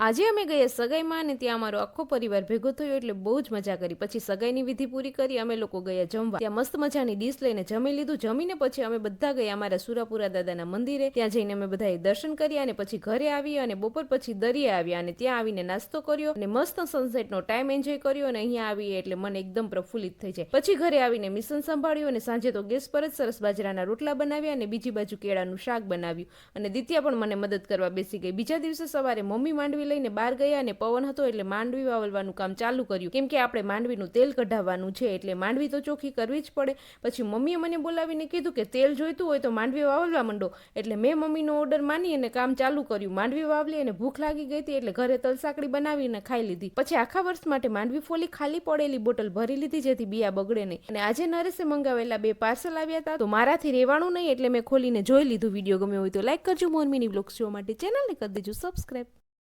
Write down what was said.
આજે અમે ગયા સગાઈમાં અને ત્યાં અમારો આખો પરિવાર ભેગો થયો એટલે બહુ જ મજા કરી. પછી સગાઈની વિધિ પૂરી કરી, અમે લોકો ગયા જમવા. ત્યાં મસ્ત મજાની ડીશ લઈને જમી લીધું. જમીને પછી અમે બધા ગયા અમારા સુરાપુરા દાદાના મંદિરે. ત્યાં જઈને અમે બધાએ દર્શન કર્યા અને પછી ઘરે આવી અને બપોર પછી દરિયા આવ્યા અને ત્યાં આવીને નાસ્તો કર્યો અને મસ્ત સનસેટનો ટાઈમ એન્જોય કર્યો અને અહીંયા આવી એટલે મન એકદમ પ્રફુલ્લિત થઈ જાય. પછી ઘરે આવીને મિશન સંભાળ્યું અને સાંજે તો ગેસ પર જ સરસ બાજરાના રોટલા બનાવ્યા અને બીજી બાજુ કેળાનું શાક બનાવ્યું. અને દિત્યા પણ મને મદદ કરવા બેસી ગઈ. બીજા દિવસે સવારે મમ્મી માંડવી લઈને બહાર ગયા અને પવન હતો એટલે માંડવી વાવલવાનું કામ ચાલુ કર્યું. કેમ કે આપણે માંડવીનું તેલ કઢાવવાનું છે એટલે માંડવી તો ચોખ્ખી કરવી જ પડે. પછી મમ્મીએ મને બોલાવીને કીધું કે તેલ જોઈતું હોય તો માંડવી વાવલવા માંડો. એટલે મેં મમ્મીનો ઓર્ડર માની અને કામ ચાલુ કર્યું. માંડવી વાવલી અને ભૂખ લાગી ગઈ હતી એટલે ઘરે તલસાકડી બનાવીને ખાઈ લીધી. પછી આખા વર્ષ માટે માંડવી ફોલી ખાલી પડેલી બોટલ ભરી લીધી જેથી બિયા બગડે નહીં. અને આજે નરેશે મંગાવેલા બે પાર્સલ આવ્યા હતા. તો મારાથી રહેવાનું નહીં એટલે મેં ખોલીને જોઈ લીધું વીડિયો. ગમ્યો હોય તો લાઈક કરજો. મોરમીની બ્લોગ્સ જોવા માટે ચેનલને કરી દેજો. સબસ્ક્રાઈબ.